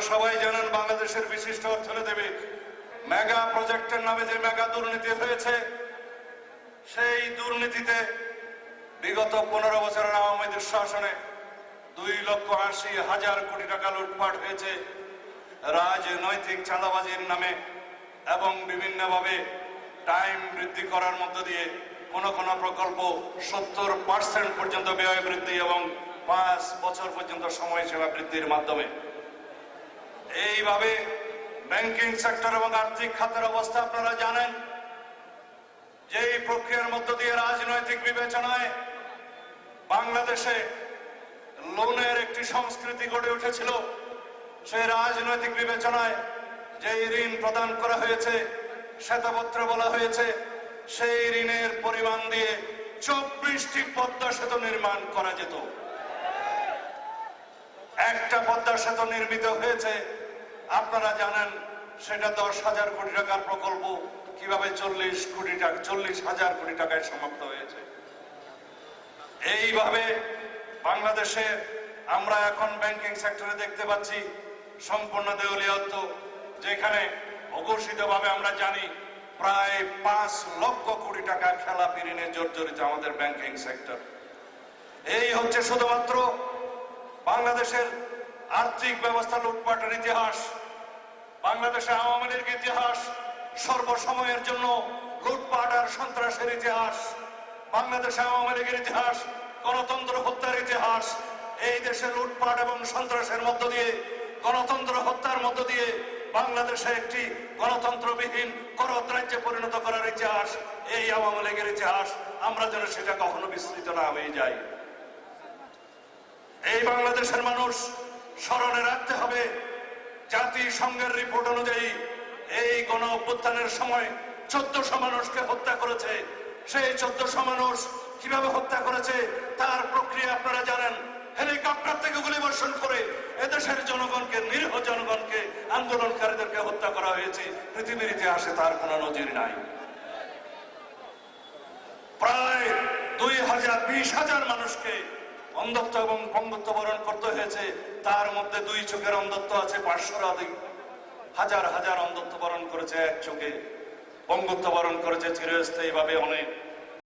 আপনারা সবাই জানেন বাংলাদেশের বিশিষ্ট অর্থনীতিবিদ মেগা প্রজেক্টের নামে যে মেগা দুর্নীতি হয়েছে, সেই দুর্নীতিতে বিগত পনেরো বছরের আওয়ামী শাসনে দুই লক্ষ আশি হাজার কোটি টাকা লুটপাট হয়েছে। রাজনৈতিক চাঁদাবাজির নামে এবং বিভিন্নভাবে টাইম বৃদ্ধি করার মধ্য দিয়ে কোন কোন প্রকল্প সত্তর পার্সেন্ট পর্যন্ত ব্যয় বৃদ্ধি এবং পাঁচ বছর পর্যন্ত সময়সীমা বৃদ্ধির মাধ্যমে এইভাবে ব্যাংকিং সেক্টর এবং আর্থিক খাতের অবস্থা আপনারা জানেন। যে এই প্রক্রিয়ার মধ্য দিয়ে রাজনৈতিক বিবেচনায় বাংলাদেশে লোনের একটি সংস্কৃতি গড়ে উঠেছিল, সেই রাজনৈতিক বিবেচনায় যে ঋণ প্রদান করা হয়েছে, শ্বেতপত্র বলা হয়েছে, সেই ঋণের পরিমাণ দিয়ে চব্বিশটি পদ্মা সেতু নির্মাণ করা যেত। একটা পদ্মা সেতু নির্মিত হয়েছে। আপনারা জানেন, সেটা দশ হাজার কোটি টাকার প্রকল্প। কীভাবে চল্লিশ কোটি টাকা, চল্লিশ হাজার কোটি টাকায় সমাপ্ত হয়েছে। এইভাবে বাংলাদেশে আমরা এখন ব্যাংকিং সেক্টরে দেখতে পাচ্ছি সম্পূর্ণ দেউলিয়ত্ব যেখানে অঘোষিতভাবে আমরা জানি প্রায় পাঁচ লক্ষ কোটি টাকা খেলাপি ঋণে জর্জরিত আমাদের ব্যাংকিং সেক্টর এই হচ্ছে শুধুমাত্র বাংলাদেশের আর্থিক ব্যবস্থা লুটপাটের ইতিহাস বাংলাদেশে আওয়ামী লীগের ইতিহাস, সর্বসময়ের জন্য লুটপাট আর সন্ত্রাসের ইতিহাস, বাংলাদেশে আওয়ামী লীগের ইতিহাস, গণতন্ত্র হত্যার ইতিহাস, এই দেশে লুটপাট এবং সন্ত্রাসের মধ্য দিয়ে, গণতন্ত্র হত্যার মধ্য দিয়ে বাংলাদেশে একটি গণতন্ত্রবিহীন করত রাজ্যে পরিণত করার ইতিহাস, এই আওয়ামী লীগের ইতিহাস, আমরা যেন সেটা কখনো বিস্তৃত না হয়ে যাই। এই বাংলাদেশের মানুষ স্মরণে রাখতে হবে, জাতিসংঘের রিপোর্ট অনুযায়ী এই গণ অভ্যুত্থানের সময় চোদ্দশো মানুষকে হত্যা করেছে। সেই চোদ্দশো মানুষ কীভাবে হত্যা করেছে তার প্রক্রিয়া আপনারা জানেন। হেলিকপ্টার থেকে গুলি বর্ষণ করে এদেশের জনগণকে, নিরীহ জনগণকে, আন্দোলনকারীদেরকে হত্যা করা হয়েছে। পৃথিবীর ইতিহাসে তার কোনো নজির নাই। প্রায় দুই হাজার বিশ হাজার মানুষকে অন্ধত্ব এবং পঙ্গত্ব বরণ করতে হয়েছে। তার মধ্যে দুই চোখের অন্ধত্ব আছে পাঁচশোর অধিক হাজার হাজার অন্ধত্ব বরণ করেছে এক চোখে। পঙ্গত্ব বরণ করেছে চিরস্থায়ী ভাবে অনেক।